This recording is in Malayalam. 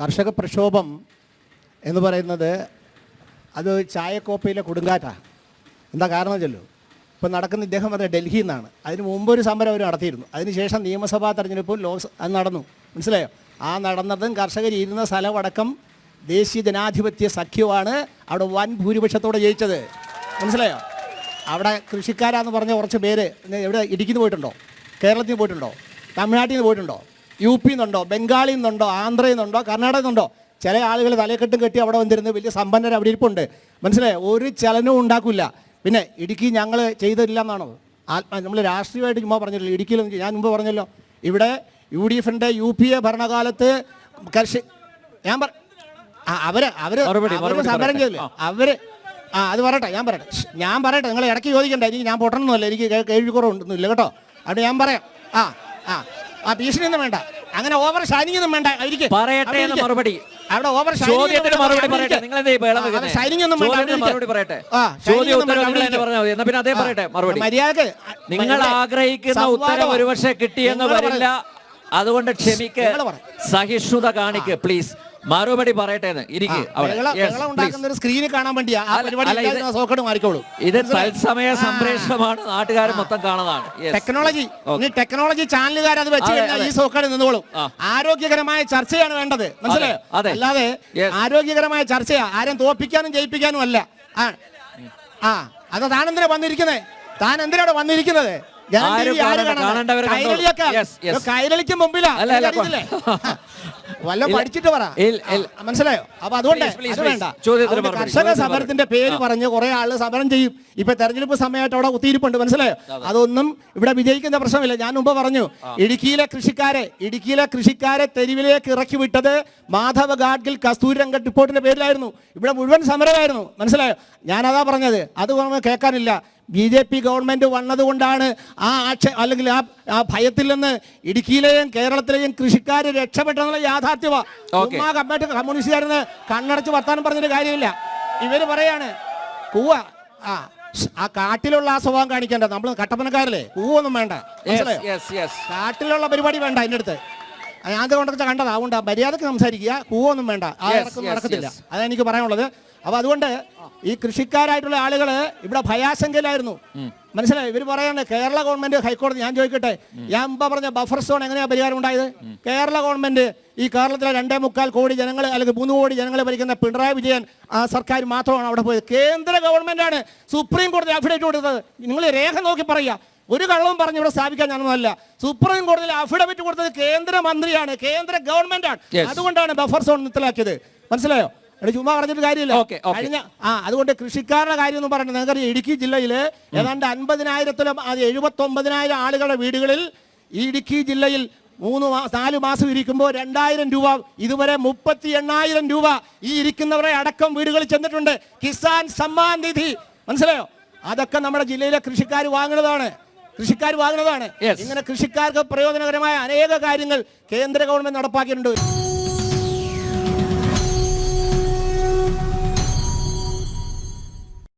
കർഷക പ്രക്ഷോഭം എന്ന് പറയുന്നത് അത് ചായക്കോപ്പയിലെ കൊടുങ്കാറ്റാണ് എന്താ കാരണം ചെല്ലു ഇപ്പം നടക്കുന്ന ഇദ്ദേഹം പറഞ്ഞ ഡൽഹിയിൽ നിന്നാണ്. അതിന് മുമ്പ് ഒരു സമരം അവർ നടത്തിയിരുന്നു. അതിനുശേഷം നിയമസഭാ തെരഞ്ഞെടുപ്പും ലോക്സ അത് നടന്നു. മനസ്സിലായോ? ആ നടന്നതും കർഷകർ ഇരുന്ന സ്ഥലമടക്കം ദേശീയ ജനാധിപത്യ സഖ്യമാണ് അവിടെ വൻ ഭൂരിപക്ഷത്തോടെ ജയിച്ചത്. മനസ്സിലായോ? അവിടെ കൃഷിക്കാരാന്ന് പറഞ്ഞ കുറച്ച് പേര് എവിടെ ഇടുക്കിന്ന് പോയിട്ടുണ്ടോ? കേരളത്തിൽ പോയിട്ടുണ്ടോ? തമിഴ്നാട്ടിൽ നിന്ന് പോയിട്ടുണ്ടോ? യു പി നിന്നുണ്ടോ ബംഗാളിൽ നിന്നുണ്ടോ? ആന്ധ്രയിൽ നിന്നുണ്ടോ? കർണാടകയിൽ നിന്നുണ്ടോ? ചില ആളുകൾ തലക്കെട്ടും കെട്ടി അവിടെ വന്നിരുന്ന്. വലിയ സമ്പന്നർ അവിടെ ഇരിപ്പുണ്ട്. മനസ്സിലായോ? ഒരു ചലനവും ഉണ്ടാക്കില്ല പിന്നെ ഇടുക്കി ഞങ്ങൾ ചെയ്തില്ല എന്നാണോ? ആത്മ നമ്മൾ രാഷ്ട്രീയമായിട്ട് ചുമ്മാ പറഞ്ഞല്ലോ ഇടുക്കിയിൽ ഞാൻ മുമ്പ് പറഞ്ഞല്ലോ. ഇവിടെ യു ഡി എഫിന്റെ യു പി എ ഭരണകാലത്ത് കർഷി ഞാൻ പറ അവർ അവർ സമരം. ചെയ്തില്ലേ? അവർ ആ അത് പറയട്ടെ ഞാൻ പറയട്ടെ. ഞാൻ പറയട്ടെ. നിങ്ങൾ ഇടയ്ക്ക് ചോദിക്കണ്ട. എനിക്ക് ഞാൻ പൊട്ടണമെന്നല്ല എനിക്ക് കേ- കേൾവി കുറവൊന്നുമില്ല കേട്ടോ? അവിടെ ഞാൻ പറയാം. ആ ആ. ആ ഭീഷണിയൊന്നും വേണ്ട. അങ്ങനെ ഓവർ ഷൈനിങ് ഒന്നും വേണ്ട. ഇരിക്ക്. പറയട്ടെ എന്ന് മറുപടി. അവിടെ ഓവർ ചോദ്യത്തിന് മറുപടി പറയട്ടെ. നിങ്ങൾ എന്ത്? ഷൈനിങ് ഒന്നും വേണ്ട. മറുപടി പറയട്ടെ. ചോദ്യം പറഞ്ഞാൽ എന്നാ പിന്നെ അതേ പറയട്ടെ മറുപടി. മര്യാദയ്ക്ക് നിങ്ങൾ ആഗ്രഹിക്കുന്ന ഉത്തരം. ഒരുപക്ഷെ കിട്ടിയെന്ന് വരില്ല. അതുകൊണ്ട് ക്ഷമിക്ക്. സഹിഷ്ണുത കാണിക്ക് പ്ലീസ് മറുപടി പറയട്ടെ എന്ന്. ഇരിക്ക് അവിടെ. സ്ക്രീനിൽ കാണാൻ വേണ്ടിയാ. ഇത് തത്സമയ സംപ്രേഷണമാണ്. നാട്ടുകാരെ മൊത്തം കാണുന്നതാണ്. ടെക്നോളജി. ടെക്നോളജി ചാനലുകാർ അത് വെച്ച് കഴിഞ്ഞാൽ ഈ സോക്കാട് നിന്നോളും. ആരോഗ്യകരമായ ചർച്ചയാണ് വേണ്ടത്. മനസ്സിലായോ? അല്ലാതെ ആരോഗ്യകരമായ ചർച്ചയാ. ആരും തോപ്പിക്കാനും ജയിപ്പിക്കാനും അല്ല. ആ. അത് താൻ എന്തിനാ വന്നിരിക്കുന്നത് താൻ എന്തിനാണ് വന്നിരിക്കുന്നത്. കൈരളിയൊക്കെ. കൈരളിക്ക് മുമ്പിലാ? വല്ല പഠിച്ചിട്ട് പറ. മനസ്സിലായോ? അപ്പൊ അതുകൊണ്ട് കർഷക സമരത്തിന്റെ പേര് പറഞ്ഞ് കുറെ ആൾ സമരം ചെയ്യും. ഇപ്പൊ തെരഞ്ഞെടുപ്പ് സമയമായിട്ട് അവിടെ കുത്തിയിരിപ്പുണ്ട്. മനസ്സിലായോ? അതൊന്നും ഇവിടെ വിജയിക്കുന്ന പ്രശ്നമില്ല. ഞാൻ മുമ്പ് പറഞ്ഞു ഇടുക്കിയിലെ കൃഷിക്കാരെ ഇടുക്കിയിലെ കൃഷിക്കാരെ തെരുവിലേക്ക് ഇറക്കി വിട്ടത് മാധവ ഗാഡ്ഗിൽ കസ്തൂരി രംഗ റിപ്പോർട്ടിന്റെ പേരിലായിരുന്നു. ഇവിടെ മുഴുവൻ സമരമായിരുന്നു. മനസ്സിലായോ? ഞാനതാ പറഞ്ഞത്. അത് കേൾക്കാനില്ല. ബി ജെ പി ഗവൺമെന്റ് വന്നതുകൊണ്ടാണ് ആ ആക്ഷ അല്ലെങ്കിൽ ആ ആ ഭയത്തിൽ നിന്ന് ഇടുക്കിയിലെയും കേരളത്തിലെയും കൃഷിക്കാർ രക്ഷപ്പെട്ടെന്നുള്ള യാഥാർത്ഥ്യമാ. Okay. ചുമ്മാ കമ്മ്യൂണിസ്റ്റ് കമ്മ്യൂണിസ്റ്റുകാരെന്ന് കണ്ണടച്ച് വർത്താനം പറഞ്ഞിട്ട് കാര്യമില്ല. ഇവർ പറയാണ് കൂവ ആ ആ കാട്ടിലുള്ള ആ സ്വഭാവം കാണിക്കണ്ട. നമ്മൾ കട്ടപ്പനക്കാരല്ലേ? പൂവൊന്നും വേണ്ട. കാട്ടിലുള്ള പരിപാടി വേണ്ട എന്റെ അടുത്ത്. ഞാൻ കൊണ്ടൊക്കെ കണ്ടത്. അതുകൊണ്ട് മര്യാദയ്ക്ക് സംസാരിക്കുക. പൂവൊന്നും വേണ്ട. ആ നടക്കത്തില്ല. അതാണ് എനിക്ക് പറയാനുള്ളത്. അപ്പൊ അതുകൊണ്ട് ഈ കൃഷിക്കാരായിട്ടുള്ള ആളുകൾ ഇവിടെ ഭയാശങ്കയിലായിരുന്നു. മനസ്സിലായി? ഇവർ പറയാണ് കേരള ഗവൺമെന്റ് ഹൈക്കോടതി ഞാൻ ചോദിക്കട്ടെ ഞാൻ മുമ്പ് പറഞ്ഞ ബഫർ സോൺ എങ്ങനെയാ പരിഹാരം ഉണ്ടായത്? കേരള ഗവൺമെന്റ് ഈ കേരളത്തിലെ രണ്ടേ മുക്കാൽ കോടി ജനങ്ങൾ അല്ലെങ്കിൽ മൂന്ന് കോടി ജനങ്ങളെ ഭരിക്കുന്ന പിണറായി വിജയൻ ആ സർക്കാർ മാത്രമാണ് അവിടെ പോയത്. കേന്ദ്ര ഗവൺമെന്റ് ആണ് സുപ്രീം കോടതി അഫിഡേറ്റ് കൊടുത്തത്. നിങ്ങൾ രേഖ നോക്കി പറയുക. ഒരു കള്ളവും പറഞ്ഞ് ഇവിടെ സ്ഥാപിക്കാൻ ഞാനൊന്നുമല്ല. സുപ്രീം കോടതിയിൽ അഫിഡവിറ്റ് കൊടുത്തത് കേന്ദ്ര മന്ത്രിയാണ് കേന്ദ്ര ഗവൺമെന്റാണ് ആണ്. അതുകൊണ്ടാണ് ബഫർ സോൺ നിർത്തലാക്കിയത് മനസ്സിലായോ? എടാ ചുമ്മാ പറഞ്ഞിട്ട് കാര്യമില്ല. കഴിഞ്ഞ ആ അതുകൊണ്ട് കൃഷിക്കാരുടെ കാര്യം എന്ന് പറഞ്ഞു നിങ്ങൾക്കറിയാം ഇടുക്കി ജില്ലയിൽ ഏതാണ്ട് അൻപതിനായിരത്തിലും അത് എഴുപത്തി ഒമ്പതിനായിരം ആളുകളുടെ വീടുകളിൽ ഈ ഇടുക്കി ജില്ലയിൽ മൂന്ന് നാല് മാസം ഇരിക്കുമ്പോൾ രണ്ടായിരം രൂപ ഇതുവരെ മുപ്പത്തി എണ്ണായിരം രൂപ ഈ ഇരിക്കുന്നവരെ അടക്കം വീടുകളിൽ ചെന്നിട്ടുണ്ട്. കിസാൻ സമ്മാൻ നിധി. മനസ്സിലായോ? അതൊക്കെ നമ്മുടെ ജില്ലയിലെ കൃഷിക്കാർ വാങ്ങുന്നതാണ്. കൃഷിക്കാർ വാങ്ങുന്നതാണ്. ഇങ്ങനെ കൃഷിക്കാർക്ക് പ്രയോജനകരമായ അനേക കാര്യങ്ങൾ കേന്ദ്ര ഗവൺമെന്റ് നടപ്പാക്കിയിട്ടുണ്ട്.